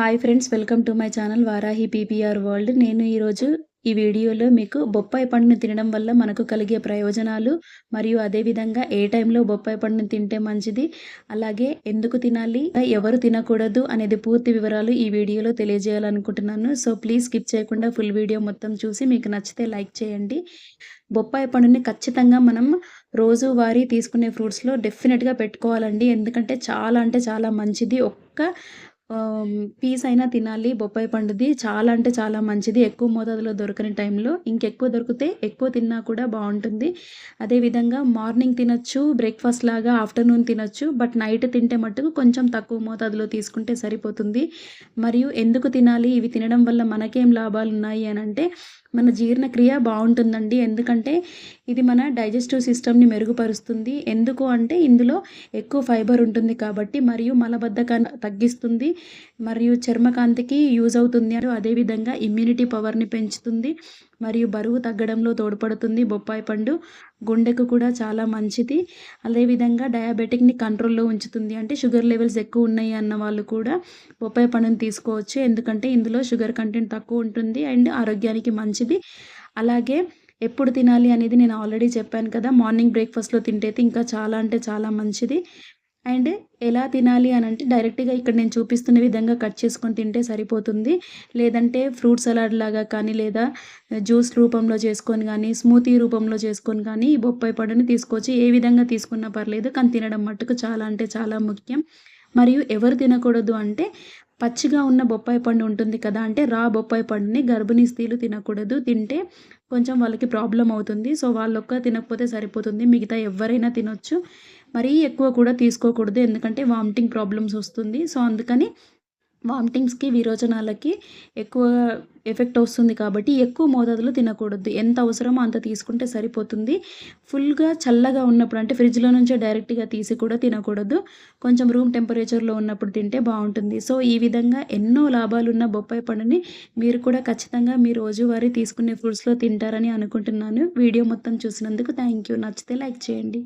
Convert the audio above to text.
Hi friends welcome to my channel Varahi P P R world నేను ఈరోజు ఈ వీడియోలో మీకు బొప్పాయి పండుని తినడం వల్ల మనకు కలిగే ప్రయోజనాలు మరియు అదేవిధంగా ఏ టైంలో బొప్పాయి పండుని తింటే మంచిది అలాగే ఎందుకు తినాలి ఎవరు తినకూడదు అనేది పూర్తి వివరాలు ఈ వీడియోలో తెలియజేయాలనుకుంటున్నాను. సో ప్లీజ్ స్కిప్ చేయకుండా ఫుల్ వీడియో మొత్తం చూసి మీకు నచ్చితే లైక్ చేయండి. బొప్పాయి పండుని ఖచ్చితంగా మనం రోజువారీ తీసుకునే ఫ్రూట్స్లో డెఫినెట్గా పెట్టుకోవాలండి. ఎందుకంటే చాలా అంటే చాలా మంచిది. ఒక్క పీస్ అయినా తినాలి బొప్పాయి పండుది చాలా అంటే చాలా మంచిది. ఎక్కువ మోతాదులో దొరకని టైంలో ఇంకెక్కువ దొరికితే ఎక్కువ తిన్నా కూడా బాగుంటుంది. అదేవిధంగా మార్నింగ్ తినొచ్చు బ్రేక్ఫాస్ట్ లాగా ఆఫ్టర్నూన్ తినొచ్చు బట్ నైట్ తింటే మట్టుకు కొంచెం తక్కువ మోతాదులో తీసుకుంటే సరిపోతుంది. మరియు ఎందుకు తినాలి? ఇవి తినడం వల్ల మనకేం లాభాలు ఉన్నాయి అని అంటే మన జీర్ణక్రియ బాగుంటుందండి. ఎందుకంటే ఇది మన డైజెస్టివ్ సిస్టమ్ని మెరుగుపరుస్తుంది. ఎందుకు అంటే ఇందులో ఎక్కువ ఫైబర్ ఉంటుంది కాబట్టి మరియు మలబద్ధకాన్ని తగ్గిస్తుంది మరియు చర్మకాంతికి యూజ్ అవుతుంది. అదేవిధంగా ఇమ్యూనిటీ పవర్ని పెంచుతుంది. మరియు బరువు తగ్గడంలో తోడ్పడుతుంది. బొప్పాయి పండు గుండెకు కూడా చాలా మంచిది. అదేవిధంగా డయాబెటిక్ని కంట్రోల్లో ఉంచుతుంది. అంటే షుగర్ లెవెల్స్ ఎక్కువ ఉన్నాయి అన్న వాళ్ళు కూడా బొప్పాయి పండుని తీసుకోవచ్చు. ఎందుకంటే ఇందులో షుగర్ కంటెంట్ తక్కువ ఉంటుంది అండ్ ఆరోగ్యానికి మంచిది. అలాగే ఎప్పుడు తినాలి అనేది నేను ఆల్రెడీ చెప్పాను కదా మార్నింగ్ బ్రేక్ఫాస్ట్లో తింటే ఇంకా చాలా అంటే చాలా మంచిది. అండ్ ఎలా తినాలి అని అంటే డైరెక్ట్గా ఇక్కడ నేను చూపిస్తున్న విధంగా కట్ చేసుకొని తింటే సరిపోతుంది. లేదంటే ఫ్రూట్ సలాడ్ లాగా కానీ లేదా జ్యూస్ రూపంలో చేసుకొని కానీ స్మూతీ రూపంలో చేసుకొని కానీ ఈ బొప్పాయి పండుని తీసుకోవచ్చు ఏ విధంగా తీసుకున్నా పర్లేదు కానీ తినడం మట్టుకు చాలా అంటే చాలా ముఖ్యం. మరియు ఎవరు తినకూడదు అంటే పచ్చిగా ఉన్న బొప్పాయి పండు ఉంటుంది కదా అంటే రా బొప్పాయి పండుని గర్భిణీ స్త్రీలు తినకూడదు. తింటే కొంచెం వాళ్ళకి ప్రాబ్లం అవుతుంది. సో వాళ్ళొక్క తినకపోతే సరిపోతుంది. మిగతా ఎవరైనా తినొచ్చు. మరీ ఎక్కువ కూడా తీసుకోకూడదు. ఎందుకంటే వామిటింగ్ ప్రాబ్లమ్స్ వస్తుంది. సో అందుకని వామిటింగ్స్కి విరోచనాలకి ఎక్కువ ఎఫెక్ట్ వస్తుంది కాబట్టి ఎక్కువ మోతాదులో తినకూడదు. ఎంత అవసరమో అంత తీసుకుంటే సరిపోతుంది. ఫుల్గా చల్లగా ఉన్నప్పుడు అంటే ఫ్రిడ్జ్లో నుంచే డైరెక్ట్గా తీసి కూడా తినకూడదు. కొంచెం రూమ్ టెంపరేచర్లో ఉన్నప్పుడు తింటే బాగుంటుంది. సో ఈ విధంగా ఎన్నో లాభాలు ఉన్న బొప్పాయి పండుని మీరు కూడా ఖచ్చితంగా మీ రోజువారీ తీసుకునే ఫ్రూట్స్లో తింటారని అనుకుంటున్నాను. వీడియో మొత్తం చూసినందుకు థ్యాంక్ యూ నచ్చితే లైక్ చేయండి.